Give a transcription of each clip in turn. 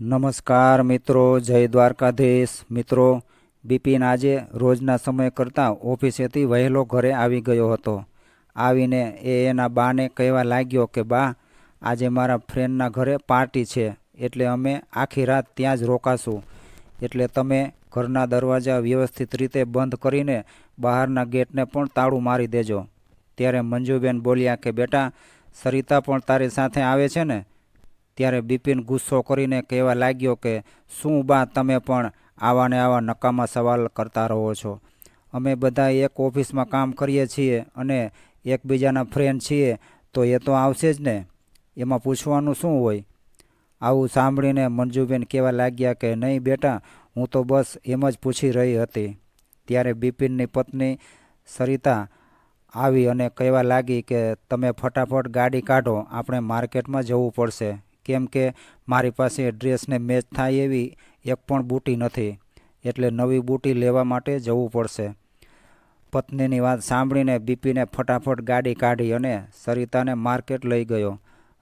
નમસ્કાર મિત્રો, જય દ્વારકાધીશ. મિત્રો બિપિન આજે રોજના સમય કરતાં ઓફિસેથી વહેલો ઘરે આવી ગયો હતો. આવીને એ એના બાને કહેવા લાગ્યો કે, બા, આજે મારા ફ્રેન્ડના ઘરે પાર્ટી છે, એટલે અમે આખી રાત ત્યાં જ રોકાશું. એટલે તમે ઘરના દરવાજા વ્યવસ્થિત રીતે બંધ કરીને બહારના ગેટને પણ તાળું મારી દેજો. ત્યારે મંજુબેન બોલ્યા કે, બેટા, સરિતા પણ તારી સાથે આવે છે ને? ત્યારે બિપિન ગુસ્સો કરીને કહેવા લાગ્યો કે, શું બા તમે પણ આવા ને આવા નકામા સવાલ કરતા રહો છો? અમે બધા એક ઓફિસમાં કામ કરીએ છીએ અને એકબીજાના ફ્રેન્ડ છીએ, તો એ તો આવશે જ ને? એમાં પૂછવાનું શું હોય? આવું સાંભળીને મંજુબેન કહેવા લાગ્યા કે, નહીં બેટા, હું તો બસ એમ જ પૂછી રહી હતી. ત્યારે બિપિનની પત્ની સરિતા આવી અને કહેવા લાગી કે, તમે ફટાફટ ગાડી કાઢો, આપણે માર્કેટમાં જવું પડશે. કેમ કે મારી પાસે ડ્રેસને મેચ થાય એવી એક પણ બૂટી નથી, એટલે નવી બૂટી લેવા માટે જવું પડશે. પત્નીની વાત સાંભળીને બીપીને ફટાફટ ગાડી કાઢી અને સરિતાને માર્કેટ લઈ ગયો.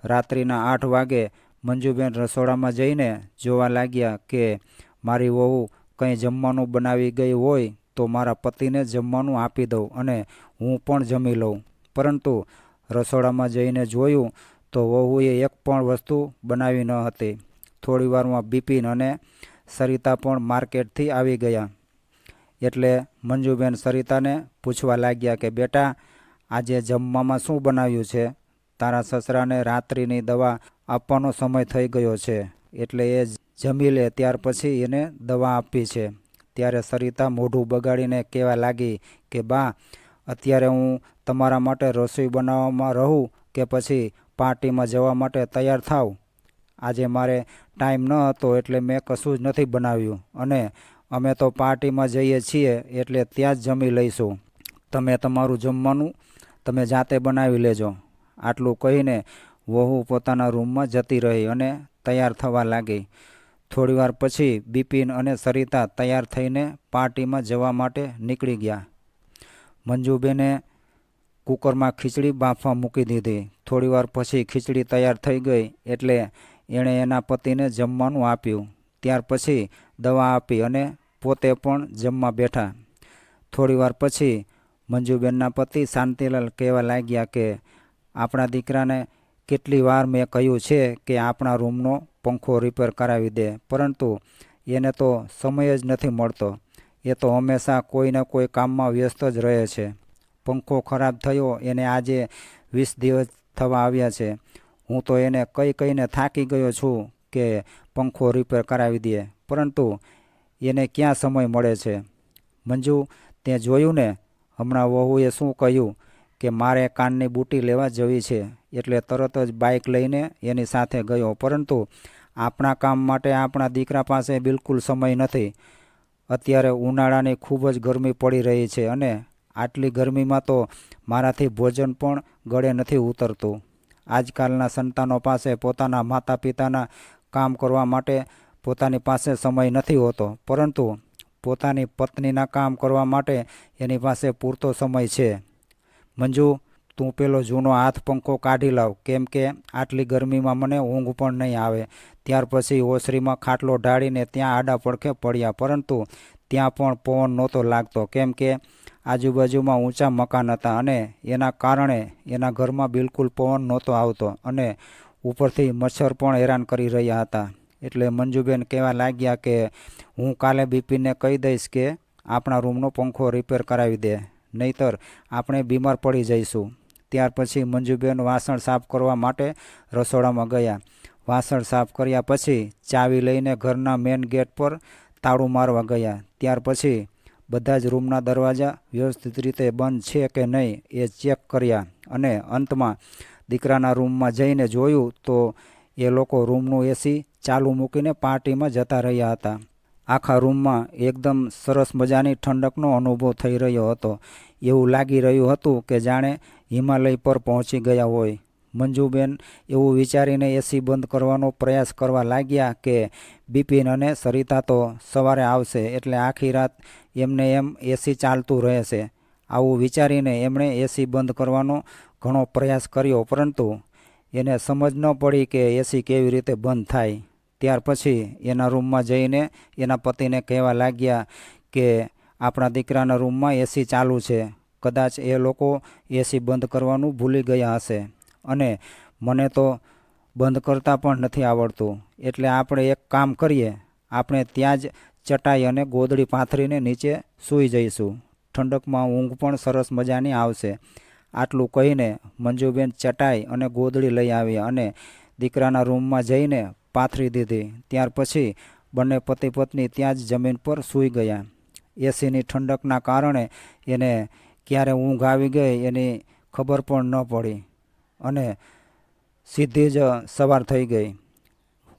રાત્રિના આઠ વાગે મંજુબેન રસોડામાં જઈને જોવા લાગ્યા કે મારી વહુ કંઈ જમવાનું બનાવી ગઈ હોય તો મારા પતિને જમવાનું આપી દઉં અને હું પણ જમી લઉં. પરંતુ રસોડામાં જઈને જોયું તો વહુએ એક પણ વસ્તુ બનાવી ન હતી. થોડી વારમાં બિપિન અને સરિતા પણ માર્કેટથી આવી ગયા. એટલે મંજુબેન સરિતાને પૂછવા લાગ્યા કે, બેટા, આજે જમવામાં શું બનાવ્યું છે? તારા સસરાને રાત્રિની દવા આપવાનો સમય થઈ ગયો છે. એટલે એ જમી લે, ત્યાર પછી એને દવા આપી છે. ત્યારે સરિતા મોઢું બગાડીને કહેવા લાગી કે, બા, અત્યારે હું તમારા માટે રસોઈ બનાવવામાં રહું કે પછી પાર્ટીમાં જવા માટે તૈયાર થાવ. આજે મારે ટાઈમ ન હતો એટલે મેં કશું જ નથી બનાવ્યું. અને અમે તો પાર્ટીમાં જઈએ છીએ એટલે ત્યાં જ જમી લઈશું. તમે તમારું જમવાનું તમે જાતે બનાવી લેજો. આટલું કહીને વહુ પોતાના રૂમમાં જતી રહી અને તૈયાર થવા લાગી. થોડીવાર પછી બિપિન અને સરિતા તૈયાર થઈને પાર્ટીમાં જવા માટે નીકળી ગયા. મંજુબેને કુકરમાં ખીચડી બાફવા મૂકી દીધી. થોડીવાર પછી ખીચડી તૈયાર થઈ ગઈ એટલે એણે એના પતિને જમવાનું આપ્યું. ત્યાર પછી દવા આપી અને પોતે પણ જમવા બેઠા. થોડીવાર પછી મંજુબેનના પતિ શાંતિલાલ કહેવા લાગ્યા કે, આપણા દીકરાને કેટલી વાર મેં કહ્યું છે કે આપણા રૂમનો પંખો રિપેર કરાવી દે, પરંતુ એને તો સમય જ નથી મળતો. એ તો હંમેશા કોઈને કોઈ કામમાં વ્યસ્ત જ રહે છે. પંખો ખરાબ થયો, એને આજે વીસ દિવસ થવા આવ્યા છે. હું તો એને કઈ કહીને થાકી ગયો છું કે પંખો રિપેર કરાવી દે. પરંતુ એને ક્યાં સમય મળે છે? મંજુ, તે જોયું ને? હમણાં વહુએ શું કહ્યું કે મારે કાનની બૂટી લેવા જવી છે, એટલે તરત જ બાઇક લઈને એની સાથે ગયો. પરંતુ આપણા કામ માટે આપણા દીકરા પાસે બિલકુલ સમય નથી. અત્યારે ઉનાળાની ખૂબ જ ગરમી પડી રહી છે અને આટલી ગરમીમાં તો મારાથી ભોજન પણ ગળે નથી ઉતરતું. આજકાલના સંતાનો પાસે પોતાના માતા પિતાના કામ કરવા માટે પોતાની પાસે સમય નથી હોતો, પરંતુ પોતાની પત્નીના કામ કરવા માટે એની પાસે પૂરતો સમય છે. મંજુ, તું પેલો જૂનો હાથ પંખો કાઢી લાવ, કેમ કે આટલી ગરમીમાં મને ઊંઘ પણ નહીં આવે. ત્યાર પછી ઓસરીમાં ખાટલો ઢાળીને ત્યાં આડા પડખે પડ્યા, પરંતુ ત્યાં પણ પવન નહોતો લાગતો, કેમ કે આજુબાજુમાં ઊંચા મકાન હતા અને એના કારણે એના ઘરમાં બિલકુલ પવન નહોતો આવતો અને ઉપરથી મચ્છર પણ હેરાન કરી રહ્યા હતા. એટલે મંજુબેન કહેવા લાગ્યા કે, હું કાલે બીપીને કહી દઈશ કે આપણા રૂમનો પંખો રિપેર કરાવી દે, નહીતર આપણે બીમાર પડી જઈશું. ત્યાર પછી મંજુબેન વાસણ સાફ કરવા માટે રસોડામાં ગયા. વાસણ સાફ કર્યા પછી ચાવી લઈને ઘરના મેઇન ગેટ પર તાળું મારવા ગયા. ત્યાર પછી બધા જ રૂમના દરવાજા વ્યવસ્થિત રીતે બંધ છે કે નહીં એ ચેક કર્યા અને અંતમાં દીકરાના રૂમમાં જઈને જોયું તો એ લોકો રૂમનું એસી ચાલુ મૂકીને પાર્ટીમાં જતા રહ્યા હતા. આખા રૂમમાં એકદમ સરસ મજાની ઠંડકનો અનુભવ થઈ રહ્યો હતો. એવું લાગી રહ્યું હતું કે જાણે હિમાલય પર પહોંચી ગયા હોય. મંજુબેન એવું વિચારીને એસી બંધ કરવાનો પ્રયાસ કરવા લાગ્યા કે બિપિન અને સરિતા તો સવારે આવશે એટલે આખી રાત એમને એમ એસી ચાલતું રહેશે. આવું વિચારીને એમણે એસી બંધ કરવાનો ઘણો પ્રયાસ કર્યો, પરંતુ એને સમજ ન પડી કે એસી કેવી રીતે બંધ થાય. ત્યાર પછી એના રૂમમાં જઈને એના પતિને કહેવા લાગ્યા કે આપણા દીકરાના રૂમમાં એસી ચાલુ છે. કદાચ એ લોકો એસી બંધ કરવાનું ભૂલી ગયા હશે. અને મને તો બંધ કરતાં પણ નથી આવડતું. એટલે આપણે એક કામ કરીએ, આપણે ત્યાં જ ચટાઈ અને ગોદડી પાથરીને નીચે સૂઈ જઈશું. ઠંડકમાં ઊંઘ પણ સરસ મજાની આવશે. આટલું કહીને મંજુબેન ચટાઈ અને ગોદડી લઈ આવી અને દીકરાના રૂમમાં જઈને પાથરી દીધી. ત્યાર પછી બંને પતિ પત્ની ત્યાં જ જમીન પર સૂઈ ગયા. એસીની ઠંડકના કારણે એને ક્યારે ઊંઘ આવી ગઈ એની ખબર પણ ન પડી. અને સીધી જ સવાર થઈ ગઈ.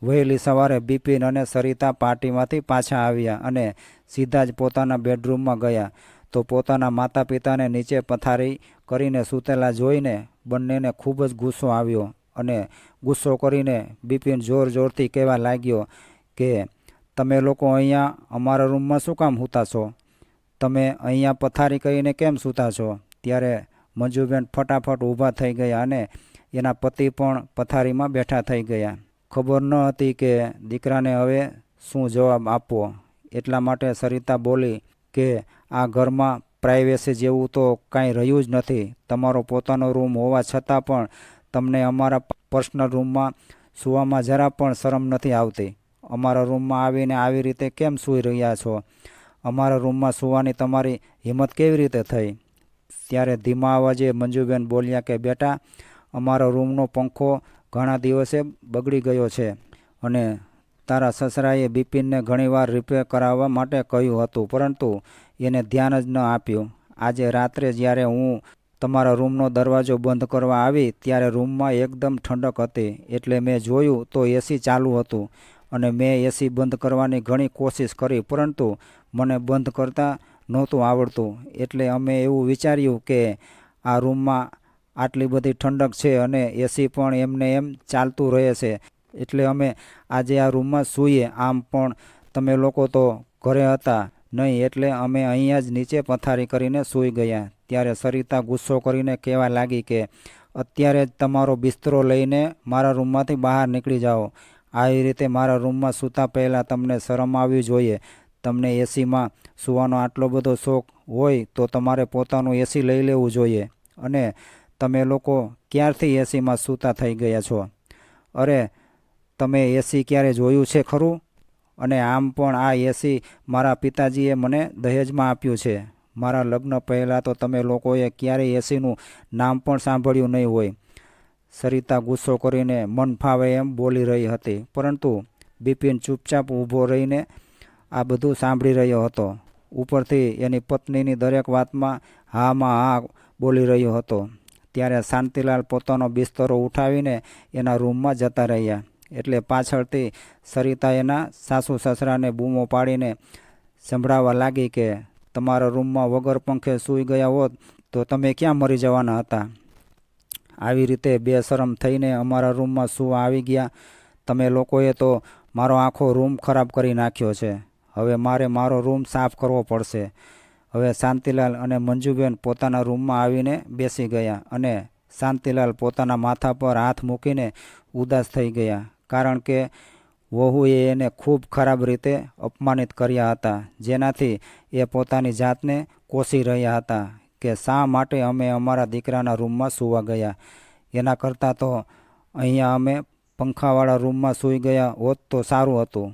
વહેલી સવારે બિપિન અને સરિતા પાર્ટીમાંથી પાછા આવ્યા અને સીધા જ પોતાના બેડરૂમમાં ગયા. તો પોતાના માતા પિતાને નીચે પથારી કરીને સૂતેલા જોઈને બંનેને ખૂબ જ ગુસ્સો આવ્યો અને ગુસ્સો કરીને બિપિન જોર જોરથી કહેવા લાગ્યો કે, તમે લોકો અહીંયા અમારા રૂમમાં શું કામ સૂતા છો? તમે અહીંયા પથારી કરીને કેમ સૂતા છો? ત્યારે મંજુબેન ફટાફટ ઊભા થઈ ગયા અને એના પતિ પણ પથારીમાં બેઠા થઈ ગયા. ખબર ન હતી કે દીકરાને હવે શું જવાબ આપવો. એટલા માટે સરિતા બોલી કે આ ઘરમાં પ્રાઇવેસી જેવું તો કાંઈ રહ્યું જ નથી. તમારો પોતાનો રૂમ હોવા છતાં પણ તમને અમારા પર્સનલ રૂમમાં સૂવામાં જરા પણ શરમ નથી આવતી. અમારા રૂમમાં આવીને આવી રીતે કેમ સૂઈ રહ્યા છો? અમારા રૂમમાં સૂવાની તમારી હિંમત કેવી રીતે થઈ? ત્યારે ધીમા અવાજે મંજુબેન બોલ્યા કે, બેટા, અમારો રૂમનો પંખો ઘણા દિવસે બગડી ગયો છે અને તારા સસરાએ બિપિનને ઘણીવાર રિપેર કરાવવા માટે કહ્યું હતું, પરંતુ એને ધ્યાન જ ન આપ્યું. આજે રાત્રે જ્યારે હું તમારા રૂમનો દરવાજો બંધ કરવા આવી, ત્યારે રૂમમાં એકદમ ઠંડક હતી. એટલે મેં જોયું તો એસી ચાલુ હતું અને મેં એસી બંધ કરવાની ઘણી કોશિશ કરી, પરંતુ મને બંધ કરતાં નહોતું આવડતું. એટલે અમે એવું વિચાર્યું કે આ રૂમમાં આટલી બધી ઠંડક છે અને એસી પણ એમને એમ ચાલતું રહે છે. એટલે અમે આજે આ રૂમમાં સૂઈએ. આમ પણ તમે લોકો તો ઘરે હતા નહીં, એટલે અમે અહીંયા જ નીચે પથારી કરીને સૂઈ ગયા. ત્યારે સરિતા ગુસ્સો કરીને કહેવા લાગી કે, અત્યારે જ તમારો બિસ્તરો લઈને મારા રૂમમાંથી બહાર નીકળી જાઓ. આવી રીતે મારા રૂમમાં સૂતા પહેલાં તમને શરમ આવવી જોઈએ. તમને એસીમાં સૂવાનો આટલો બધો શોખ હોય તો તમારે પોતાનું એસી લઈ લેવું જોઈએ. અને તમે લોકો ક્યારથી એસીમાં સૂતા થઈ ગયા છો? અરે, તમે એસી ક્યારે જોયું છે ખરું? અને આમ પણ આ એસી મારા પિતાજીએ મને દહેજમાં આપ્યું છે. મારા લગ્ન પહેલાં તો તમે લોકોએ ક્યારેય એસીનું નામ પણ સાંભળ્યું નહીં હોય. સરિતા ગુસ્સો કરીને મન ફાવે એમ બોલી રહી હતી. પરંતુ બિપિન ચૂપચાપ ઊભો રહીને આ બધું સાંભળી રહ્યો હતો. ઉપરથી એની પત્નીની દરેક વાતમાં હામાં હા બોલી રહ્યો હતો. ત્યારે શાંતિલાલ પોતાનો બિસ્તરો ઉઠાવીને એના રૂમમાં જતા રહ્યા. એટલે પાછળથી સરિતા એના સાસુ સસરાને બૂમો પાડીને સંભળાવવા લાગી કે, તમારા રૂમમાં વગર પંખે સૂઈ ગયા હોત તો તમે ક્યાં મરી જવાના હતા? આવી રીતે બેશરમ થઈને અમારા રૂમમાં સૂવા આવી ગયા. તમે લોકોએ તો મારો આખો રૂમ ખરાબ કરી નાખ્યો છે. હવે મારે મારો રૂમ સાફ કરવો પડશે. હવે શાંતિલાલ અને મંજુબેન પોતાના રૂમમાં આવીને બેસી ગયા અને શાંતિલાલ પોતાના માથા પર હાથ મૂકીને ઉદાસ થઈ ગયા, કારણ કે વહુએ એને ખૂબ ખરાબ રીતે અપમાનિત કર્યા હતા, જેનાથી એ પોતાની જાતને કોસી રહ્યા હતા કે શા માટે અમે અમારા દીકરાના રૂમમાં સૂવા ગયા. એના કરતાં તો અહીંયા અમે પંખાવાળા રૂમમાં સૂઈ ગયા હોત તો સારું હતું.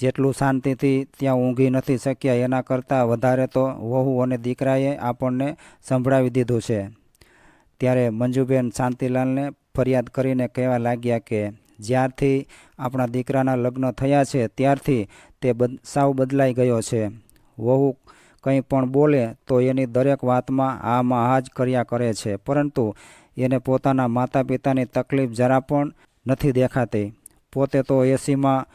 જેટલું શાંતિથી ત્યાં ઊંઘી નથી શક્યા, એના કરતાં વધારે તો વહુ અને દીકરાએ આપણને સંભળાવી દીધું છે. ત્યારે મંજુબેન શાંતિલાલને ફરિયાદ કરીને કહેવા લાગ્યા કે, જ્યારથી આપણા દીકરાના લગ્ન થયા છે, ત્યારથી તે બદ, સાવ બદલાઈ ગયો છે. વહુ કંઈ પણ બોલે તો એની દરેક વાતમાં આમાં હા જ કર્યા કરે છે, પરંતુ એને પોતાના માતા પિતાની તકલીફ જરા પણ નથી દેખાતી. પોતે તો એસીમાં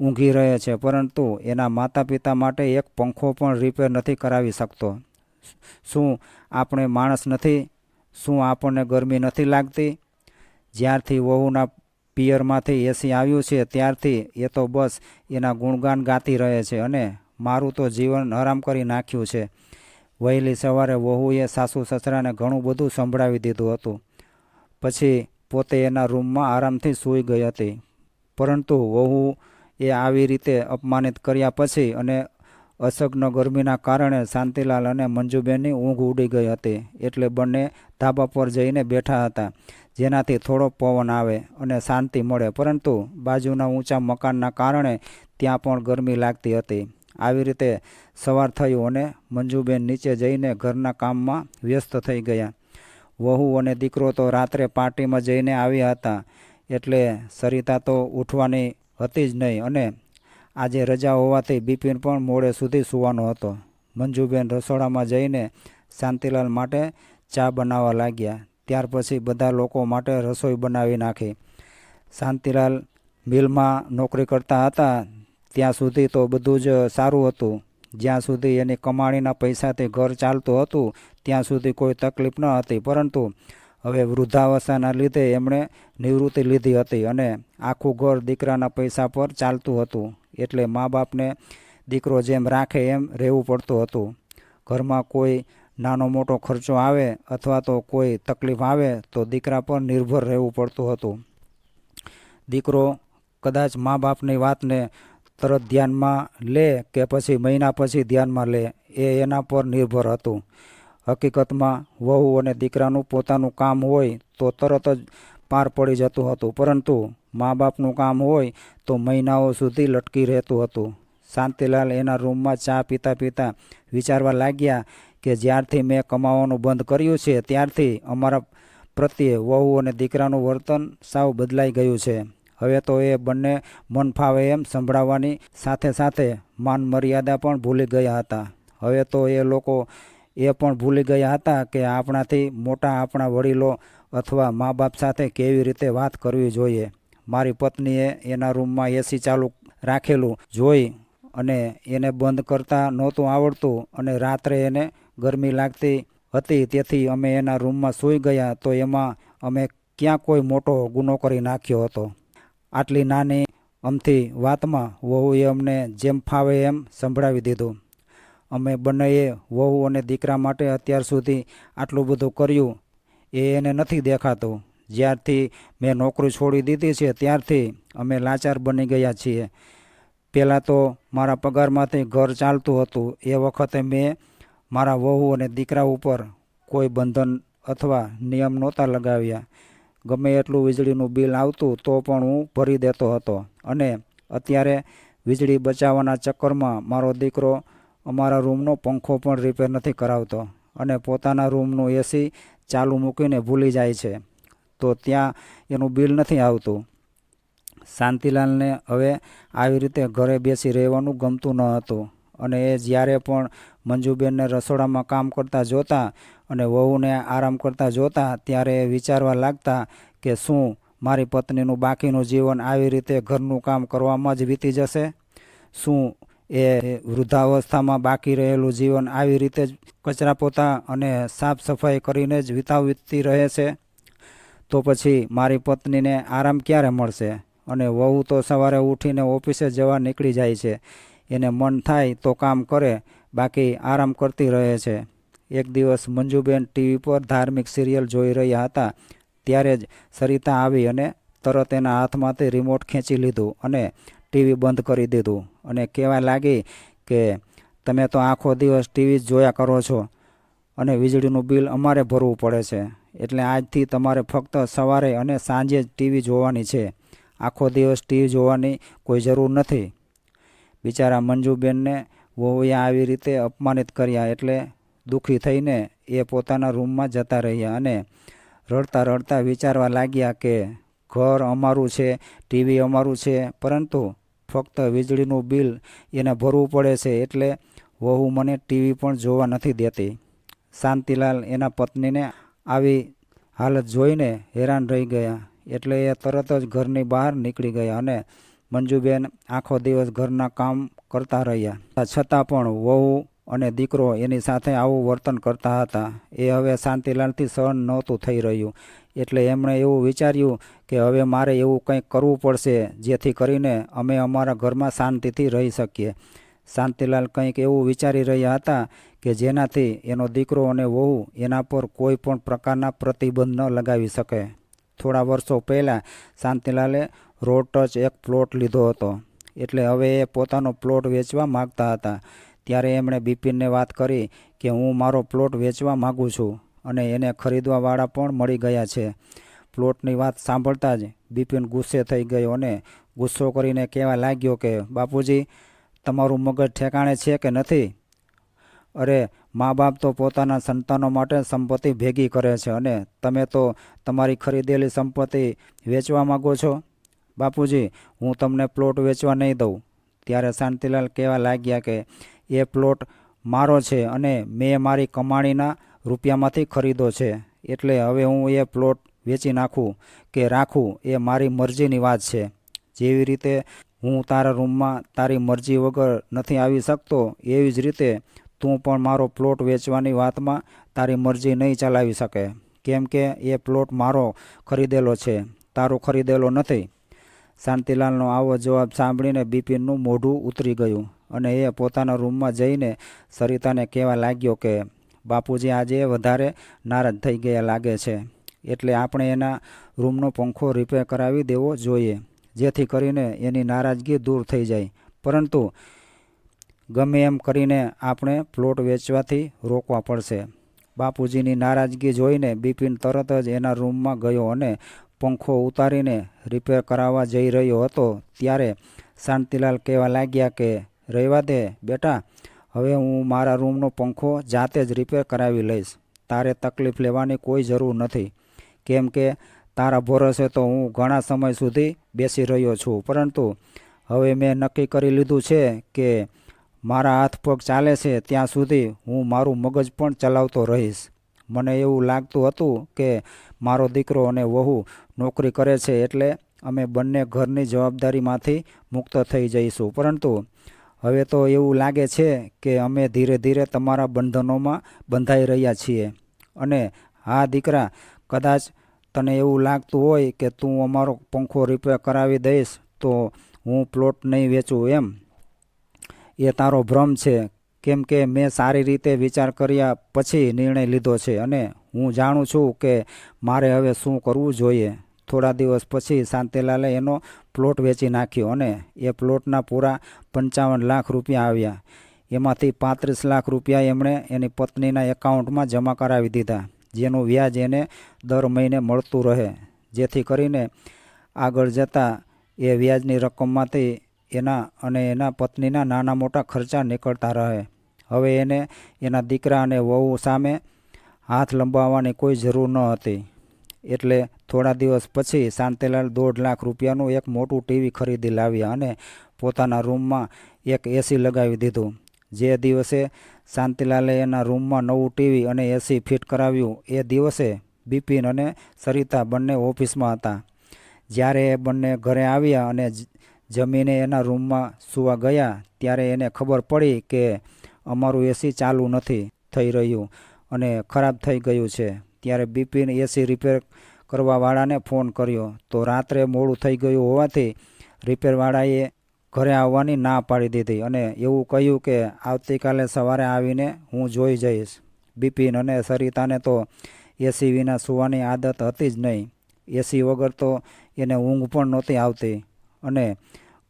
ઊંઘી રહે છે, પરંતુ એના માતા પિતા માટે એક પંખો પણ રિપેર નથી કરાવી શકતો. શું આપણે માણસ નથી? શું આપણને ગરમી નથી લાગતી? જ્યારથી વહુના પિયરમાંથી એસી આવ્યું છે, ત્યારથી એ તો બસ એના ગુણગાન ગાતી રહે છે અને મારું તો જીવન હરામ કરી નાખ્યું છે. વહેલી સવારે વહુએ સાસુ સસરાને ઘણું બધું સંભળાવી દીધું હતું. પછી પોતે એના રૂમમાં આરામથી સૂઈ ગઈ હતી. પરંતુ વહુ એ આવી રીતે અપમાનિત કર્યા પછી અને અસગ્ન ગરમીના કારણે શાંતિલાલ અને મંજુબેનની ઊંઘ ઉડી ગઈ હતી. એટલે બંને ધાબા પર જઈને બેઠા હતા, જેનાથી થોડો પવન આવે અને શાંતિ મળે. પરંતુ બાજુના ઊંચા મકાનના કારણે ત્યાં પણ ગરમી લાગતી હતી. આવી રીતે સવાર થયું અને મંજુબેન નીચે જઈને ઘરના કામમાં વ્યસ્ત થઈ ગયા. વહુ અને દીકરો તો રાત્રે પાર્ટીમાં જઈને આવ્યા હતા, એટલે સરિતા તો ઉઠવાની હતી જ નહીં અને આજે રજા હોવાથી બિપિન પણ મોડે સુધી સૂવાનો હતો. મંજુબેન રસોડામાં જઈને શાંતિલાલ માટે ચા બનાવવા લાગ્યા. ત્યાર પછી બધા લોકો માટે રસોઈ બનાવી નાખી. શાંતિલાલ મિલમાં નોકરી કરતા હતા. ત્યાં સુધી તો બધું જ સારું હતું. જ્યાં સુધી એની કમાણીના પૈસાથી ઘર ચાલતું હતું, ત્યાં સુધી કોઈ તકલીફ ન હતી. પરંતુ હવે વૃદ્ધાવસ્થાના લીધે એમણે નિવૃત્તિ લીધી હતી અને આખું ઘર દીકરાના પૈસા પર ચાલતું હતું. એટલે મા બાપને દીકરો જેમ રાખે એમ રહેવું પડતું હતું. ઘરમાં કોઈ નાનો મોટો ખર્ચો આવે અથવા તો કોઈ તકલીફ આવે તો દીકરા પર નિર્ભર રહેવું પડતું હતું. દીકરો કદાચ મા બાપની વાતને તરત ધ્યાનમાં લે કે પછી મહિના પછી ધ્યાનમાં લે, એ એના પર નિર્ભર હતું. હકીકતમાં વહુ અને દીકરાનું પોતાનું કામ હોય તો તરત જ પાર પડી જતું હતું. પરંતુ મા બાપનું કામ હોય તો મહિનાઓ સુધી લટકી રહેતું હતું. શાંતિલાલ એના રૂમમાં ચા પીતા પીતા વિચારવા લાગ્યા કે જ્યારથી મેં કમાવાનું બંધ કર્યું છે, ત્યારથી અમારા પ્રત્યે વહુ અને દીકરાનું વર્તન સાવ બદલાઈ ગયું છે. હવે તો એ બંને મન ફાવે એમ સંભળાવવાની સાથે સાથે માન મર્યાદા પણ ભૂલી ગયા હતા. હવે તો એ લોકો એ પણ ભૂલી ગયા હતા કે આપણાથી મોટા આપણા વડીલો અથવા મા બાપ સાથે કેવી રીતે વાત કરવી જોઈએ. મારી પત્નીએ એના રૂમમાં એસી ચાલુ રાખેલું જોઈ અને એને બંધ કરતા નહોતું આવડતું અને રાત્રે એને ગરમી લાગતી હતી. તેથી અમે એના રૂમમાં સૂઈ ગયા તો એમાં અમે ક્યાં કોઈ મોટો ગુનો કરી નાખ્યો હતો. આટલી નાની અમથી વાતમાં વહુએ અમને જેમ ફાવે એમ સંભળાવી દીધું. અમે બંનેએ વહુ અને દીકરા માટે અત્યાર સુધી આટલું બધું કર્યું. એ એને નથી દેખાતું. જ્યારથી મેં નોકરી છોડી દીધી છે, ત્યારથી અમે લાચાર બની ગયા છીએ. પહેલાં તો મારા પગારમાંથી ઘર ચાલતું હતું. એ વખતે મેં મારા વહુ અને દીકરા ઉપર કોઈ બંધન અથવા નિયમ નહોતા લગાવ્યા. ગમે એટલું વીજળીનું બિલ આવતું તો પણ હું ભરી દેતો હતો. અને અત્યારે વીજળી બચાવવાના ચક્કરમાં મારો દીકરો અમારા રૂમનો પંખો પણ રિપેર નથી કરાવતો અને પોતાના રૂમનું એસી ચાલુ મૂકીને ભૂલી જાય છે. તો ત્યાં એનું બિલ નથી આવતું. શાંતિલાલને હવે આવી રીતે ઘરે બેસી રહેવાનું ગમતું ન હતું અને એ જ્યારે પણ મંજુબેનને રસોડામાં કામ કરતા જોતા અને વહુને આરામ કરતાં જોતા ત્યારે એ વિચારવા લાગતા કે શું મારી પત્નીનું બાકીનું જીવન આવી રીતે ઘરનું કામ કરવામાં જ વીતી જશે? શું એ વૃદ્ધાવસ્થામાં બાકી રહેલું જીવન આવી રીતે જ કચરા પોતા અને સાફ સફાઈ કરીને જ વિતાવતી રહે છે. તો પછી મારી પત્નીને આરામ ક્યારે મળશે? અને વહુ તો સવારે ઉઠીને ઓફિસે જવા નીકળી જાય છે. એને મન થાય તો કામ કરે, બાકી આરામ કરતી રહે છે. એક દિવસ મંજુબેન ટીવી પર ધાર્મિક સિરિયલ જોઈ રહ્યા હતા. ત્યારે જ સરિતા આવી અને તરત એના હાથમાંથી રિમોટ ખેંચી લીધું અને ટીવી બંધ કરી દીધું. અને કહેવા લાગી કે તમે તો આખો દિવસ ટીવી જ જોયા કરો છો અને વીજળીનું બિલ અમારે ભરવું પડે છે. એટલે આજથી તમારે ફક્ત સવારે અને સાંજે જ ટીવી જોવાની છે. આખો દિવસ ટીવી જોવાની કોઈ જરૂર નથી. બિચારા મંજુબેનને વહુએ આવી રીતે અપમાનિત કર્યા એટલે દુઃખી થઈને એ પોતાના રૂમમાં જતા રહ્યા અને રડતા રડતા વિચારવા લાગ્યા કે ઘર અમારું છે, ટીવી અમારું છે, પરંતુ ફક્ત વીજળીનું બિલ એને ભરવું પડે છે એટલે વહુ મને ટીવી પણ જોવા નથી દેતી. શાંતિલાલ એના પત્નીને આવી હાલત જોઈને હેરાન રહી ગયા એટલે એ તરત જ ઘરની બહાર નીકળી ગયા અને મંજુબેન આખો દિવસ ઘરના કામ કરતા રહ્યા. છતાં પણ વહુ અને દીકરો એની સાથે આવું વર્તન કરતા હતા. એ હવે શાંતિલાલથી સહન નહોતું થઈ રહ્યું. એટલે એમણે એવું વિચાર્યું કે હવે મારે એવું કંઈક કરવું પડશે, જેથી કરીને અમે અમારા ઘરમાં શાંતિથી રહી શકીએ. શાંતિલાલ કંઈક એવું વિચારી રહ્યા હતા કે જેનાથી એનો દીકરો અને વહુ એના પર કોઈ પણ પ્રકારના પ્રતિબંધ ન લગાવી શકે. થોડા વર્ષો પહેલાં શાંતિલાલે રોડ ટચ એક પ્લોટ લીધો હતો. એટલે હવે એ પોતાનો પ્લોટ વેચવા માગતા હતા. ત્યારે એમણે બિપિનને વાત કરી કે હું મારો પ્લોટ વેચવા માગું છું અને એને ખરીદવાવાળા પણ મળી ગયા છે. પ્લોટની વાત સાંભળતા જ બિપિન ગુસ્સે થઈ ગયો અને ગુસ્સો કરીને કહેવા લાગ્યો કે, બાપુજી, તમારું મગજ ઠેકાણે છે કે નથી? અરે મા બાપ તો પોતાના સંતાનો માટે સંપત્તિ ભેગી કરે છે અને તમે તો તમારી ખરીદેલી સંપત્તિ વેચવા માગો છો? બાપુજી, હું તમને પ્લોટ વેચવા નહીં દઉં. ત્યારે શાંતિલાલ કહેવા લાગ્યા કે એ પ્લોટ મારો છે અને મેં મારી કમાણીના રૂપિયામાંથી ખરીદો છે. એટલે હવે હું એ પ્લોટ વેચી નાખું કે રાખું એ મારી મરજીની વાત છે. જેવી રીતે હું તારા રૂમમાં તારી મરજી વગર નથી આવી શકતો, એવી જ રીતે તું પણ મારો પ્લોટ વેચવાની વાતમાં તારી મરજી નહીં ચલાવી શકે. કેમ કે એ પ્લોટ મારો ખરીદેલો છે, તારો ખરીદેલો નથી. શાંતિલાલનો આવો જવાબ સાંભળીને બિપિનનું મોઢું ઉતરી ગયું. અને એ પોતાના રૂમમાં જઈને સરિતાને કહેવા લાગ્યો કે, બાપુજી, આજે વધારે નારાજ થઈ ગયા લાગે છે. એટલે આપણે એના રૂમનો પંખો રિપેર કરાવી દેવો જોઈએ, જેથી કરીને એની નારાજગી દૂર થઈ જાય. પરંતુ ગમે એમ કરીને આપણે પ્લોટ વેચવાથી રોકવા પડશે. બાપુજીની નારાજગી જોઈને બિપિન તરત જ એના રૂમમાં ગયો અને પંખો ઉતારીને રિપેર કરાવવા જઈ રહ્યો હતો. ત્યારે શાંતિલાલ કહેવા લાગ્યા કે રહેવા દે, બેટા. હવે હું મારા રૂમનો પંખો જાતે જ રિપેર કરાવી લઈશ. તારે તકલીફ લેવાની કોઈ જરૂર નથી. કેમ કે તારા ભરોસે તો હું ઘણા સમય સુધી બેસી રહ્યો છું. પરંતુ હવે મેં નક્કી કરી લીધું છે કે મારા હાથ પગ ચાલે છે ત્યાં સુધી હું મારું મગજ પણ ચલાવતો રહીશ. મને એવું લાગતું હતું કે મારો દીકરો અને વહુ નોકરી કરે છે એટલે અમે બંને ઘરની જવાબદારીમાંથી મુક્ત થઈ જઈશું. પરંતુ હવે તો એવું લાગે છે કે અમે ધીરે ધીરે તમારા બંધનોમાં બંધાઈ રહ્યા છીએ. અને હા, દીકરા, કદાચ તને એવું લાગતું હોય કે તું અમારો પંખો રિપેર કરાવી દઈશ, તો હું પ્લોટ નહીં વેચું એમ. એ તારો ભ્રમ છે. કેમ કે મેં સારી રીતે વિચાર કર્યા પછી નિર્ણય લીધો છે અને હું જાણું છું કે મારે હવે શું કરવું જોઈએ. થોડા દિવસ પછી શાંતિલાલે એનો પ્લોટ વેચી નાખ્યો અને એ પ્લોટના પૂરા પંચાવન લાખ રૂપિયા આવ્યા. એમાંથી પાંત્રીસ લાખ રૂપિયા એમણે એની પત્નીના એકાઉન્ટમાં જમા કરાવી દીધા, જેનું વ્યાજ એને દર મહિને મળતું રહે, જેથી કરીને આગળ જતાં એ વ્યાજની રકમમાંથી એના અને એના પત્નીના નાના મોટા ખર્ચા નીકળતા રહે. હવે એને એના દીકરા અને વહુ સામે હાથ લંબાવવાની કોઈ જરૂર ન હતી. એટલે થોડા દિવસ પછી શાંતિલાલ દોઢ લાખ રૂપિયાનું એક મોટું ટીવી ખરીદી લાવ્યા અને પોતાના રૂમમાં એક એસી લગાવી દીધું. જે દિવસે શાંતિલાલે એના રૂમમાં નવું ટીવી અને એસી ફિટ કરાવ્યું, એ દિવસે બિપિન અને સરિતા બંને ઓફિસમાં હતા. જ્યારે એ બંને ઘરે આવ્યા અને જમીને એના રૂમમાં સૂવા ગયા, ત્યારે એને ખબર પડી કે અમારું એસી ચાલુ નથી થઈ રહ્યું અને ખરાબ થઈ ગયું છે. ત્યારે બિપિન એસી રિપેર કરવાવાળાને ફોન કર્યો. તો રાત્રે મોડું થઈ ગયું હોવાથી રિપેરવાળાએ ઘરે આવવાની ના પાડી દીધી અને એવું કહ્યું કે, આવતીકાલે સવારે આવીને હું જોઈ જઈશ. બિપિન અને સરિતાને તો એસી વિના સૂવાની આદત હતી જ નહીં. એસી વગર તો એને ઊંઘ પણ નહોતી આવતી. અને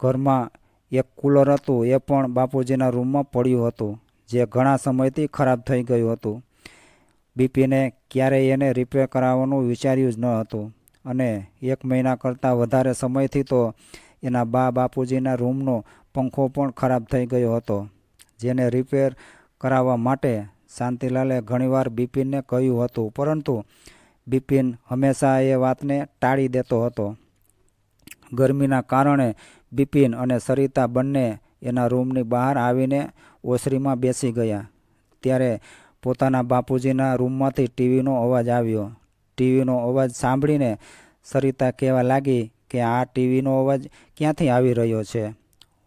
ઘરમાં એક કૂલર હતું, એ પણ બાપુજીના રૂમમાં પડ્યું હતું, જે ઘણા સમયથી ખરાબ થઈ ગયું હતું. બિપિને ક્યારેય એને રિપેર કરાવવાનું વિચાર્યું જ ન હતું. અને એક મહિના કરતાં વધારે સમયથી તો એના બા બાપુજીના રૂમનો પંખો પણ ખરાબ થઈ ગયો હતો, જેને રિપેર કરાવવા માટે શાંતિલાલે ઘણીવાર બિપિનને કહ્યું હતું, પરંતુ બિપિન હંમેશા એ વાતને ટાળી દેતો હતો. ગરમીના કારણે બિપિન અને સરિતા બંને એના રૂમની બહાર આવીને ઓસરીમાં બેસી ગયા. ત્યારે પોતાના બાપુજીના રૂમમાંથી ટીવીનો અવાજ આવ્યો. ટીવીનો અવાજ સાંભળીને સરિતા કહેવા લાગી કે આ ટીવીનો અવાજ ક્યાંથી આવી રહ્યો છે?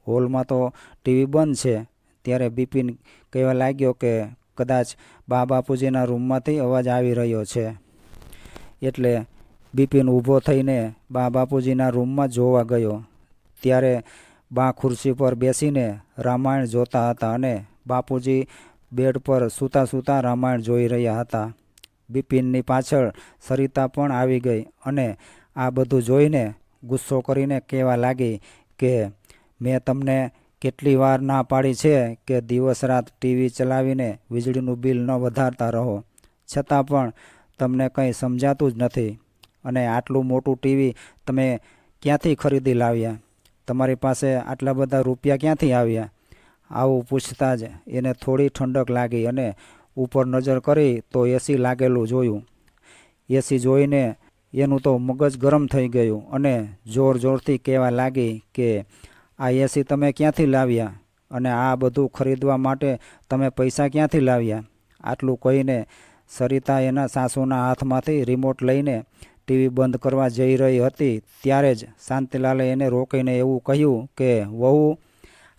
હોલમાં તો ટીવી બંધ છે. ત્યારે બિપિન કહેવા લાગ્યો કે કદાચ બા બાપુજીના રૂમમાંથી અવાજ આવી રહ્યો છે. એટલે બિપિન ઊભો થઈને બા બાપુજીના રૂમમાં જોવા ગયો. ત્યારે બા ખુરશી પર બેસીને રામાયણ જોતા હતા અને બાપુજી બેડ પર સૂતા સૂતા રામાયણ જોઈ રહ્યા હતા. બિપિનની પાછળ સરિતા પણ આવી ગઈ અને આ બધું જોઈને ગુસ્સો કરીને કહેવા લાગી કે, મેં તમને કેટલી વાર ના પાડી છે કે દિવસ રાત ટીવી ચલાવીને વીજળીનું બિલ ન વધારતા રહો. છતાં પણ તમને કંઈ સમજાતું જ નથી અને આટલું મોટું ટીવી તમે ક્યાંથી ખરીદી લાવ્યા? તમારી પાસે આટલા બધા રૂપિયા ક્યાંથી આવ્યા? આવું પૂછતા જ એને થોડી ઠંડક લાગી અને ઉપર નજર કરી તો એસી લાગેલું જોયું. એસી જોઈને એનું તો મગજ ગરમ થઈ ગયું અને જોર જોરથી કહેવા લાગી કે, આ એસી તમે ક્યાંથી લાવ્યા? અને આ બધું ખરીદવા માટે તમે પૈસા ક્યાંથી લાવ્યા? આટલું કહીને સરિતા એના સાસુના હાથમાંથી રિમોટ લઈને ટીવી બંધ કરવા જઈ રહી હતી. ત્યારે જ શાંતિલાલે એને રોકીને એવું કહ્યું કે, વહુ,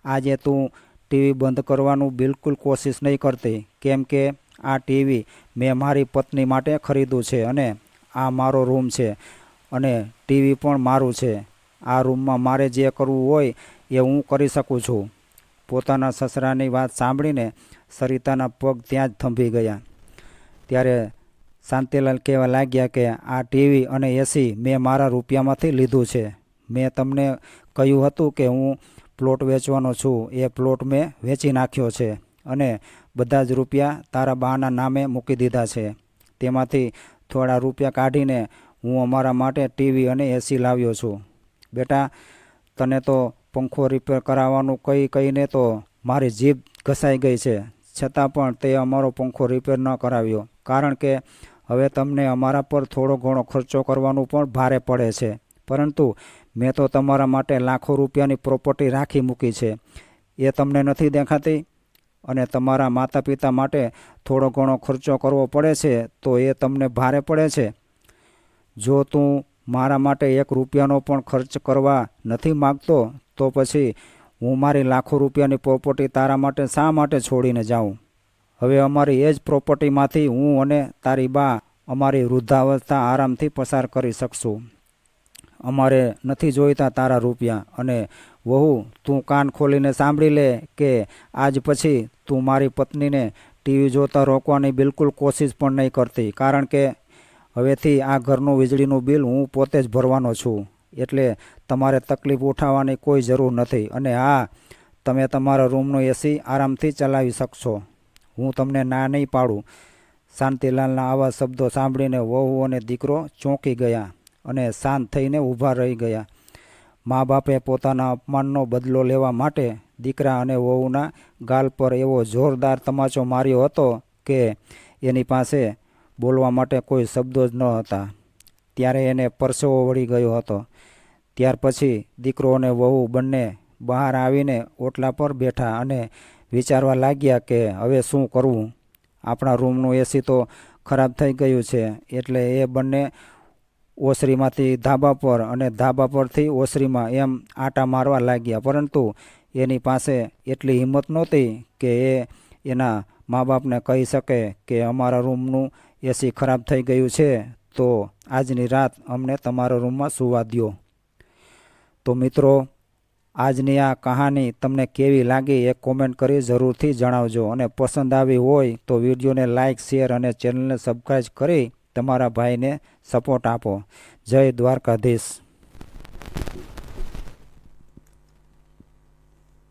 આજે તું ટીવી બંધ કરવાનું બિલકુલ કોશિશ નહીં કરતી, કેમ કે આ ટીવી મેં મારી પત્ની માટે ખરીદ્યું છે અને આ મારો રૂમ છે અને ટીવી પણ મારું છે. આ રૂમમાં મારે જે કરવું હોય એ હું કરી શકું છું. પોતાના સસરાની વાત સાંભળીને સરિતાના પગ ત્યાં જ થંભી ગયા. ત્યારે શાંતિલાલ કહેવા લાગ્યા કે આ ટીવી અને એસી મેં મારા રૂપિયામાંથી લીધું છે. મેં તમને કહ્યું હતું કે હું પ્લોટ વેચવાનો છું, એ પ્લોટ મેં વેચી નાખ્યો છે અને બધા જ રૂપિયા તારા બાના નામે મૂકી દીધા છે. તેમાંથી થોડા રૂપિયા કાઢીને હું અમારા માટે ટીવી અને એસી લાવ્યો છું. બેટા, તને તો પંખો રિપેર કરાવવાનું કહી કહીને તો મારી જીભ ઘસાઈ ગઈ છે. છતાં પણ તે અમારો પંખો રિપેર ન કરાવ્યો. કારણ કે હવે તમને અમારા પર થોડો ઘણો ખર્ચો કરવાનું પણ ભારે પડે છે. પરંતુ મેં તો તમારા માટે લાખો રૂપિયાની પ્રોપર્ટી રાખી મૂકી છે. એ તમને નથી દેખાતી? અને તમારા માતા પિતા માટે થોડો ઘણો ખર્ચો કરવો પડે છે, તો એ તમને ભારે પડે છે. જો તું મારા માટે એક રૂપિયાનો પણ ખર્ચ કરવા નથી માગતો, તો પછી હું મારી લાખો રૂપિયાની પ્રોપર્ટી તારા માટે શા માટે છોડીને જાઉં? હવે અમારી એ જ પ્રોપર્ટીમાંથી હું અને તારી બા અમારી વૃદ્ધાવસ્થા આરામથી પસાર કરી શકશું. અમારે નથી જોઈતા તારા રૂપિયા. અને વહુ, તું કાન ખોલીને સાંભળી લે કે આજ પછી તું મારી પત્નીને ટીવી જોતા રોકવાની બિલકુલ કોશિશ પણ નહીં કરતી. કારણ કે હવેથી આ ઘરનું વીજળીનું બિલ હું પોતે જ ભરવાનો છું. એટલે તમારે તકલીફ ઉઠાવવાની કોઈ જરૂર નથી. અને હા, તમે તમારા રૂમનો એસી આરામથી ચલાવી શકશો. હું તમને ના નહીં પાડું. શાંતિલાલના આવા શબ્દો સાંભળીને વહુ અને દીકરો ચોંકી ગયા. અને શાંત થઈને ઊભા રહી ગયા. મા બાપે પોતાના અપમાનનો બદલો લેવા માટે દીકરા અને વહુના ગાલ પર એવો જોરદાર તમાચો માર્યો હતો કે એની પાસે બોલવા માટે કોઈ શબ્દો જ ન હતા. ત્યારે એને પરસેવો વળી ગયો હતો. ત્યાર પછી દીકરો અને વહુ બંને બહાર આવીને ઓટલા પર બેઠા અને વિચારવા લાગ્યા કે હવે શું કરવું? આપણા રૂમનું એસી તો ખરાબ થઈ ગયું છે, એટલે એ બંને ઓસરીમાંથી ધાબા પર અને ધાબા પરથી ઓસરીમાં એમ આટા મારવા લાગ્યા. પરંતુ એની પાસે એટલી હિંમત નહોતી કે એ એના મા બાપને કહી શકે કે અમારા રૂમનું એસી ખરાબ થઈ ગયું છે, તો આજની રાત અમને તમારા રૂમમાં સુવા દ્યો. તો મિત્રો, આજની આ કહાની તમને કેવી લાગી એ કોમેન્ટ કરી જરૂરથી જણાવજો. અને પસંદ આવી હોય તો વિડીયોને લાઇક શેર અને ચેનલને સબસ્ક્રાઈબ કરી તમારા ભાઈને સપોર્ટ આપો. જય દ્વારકાધીશ.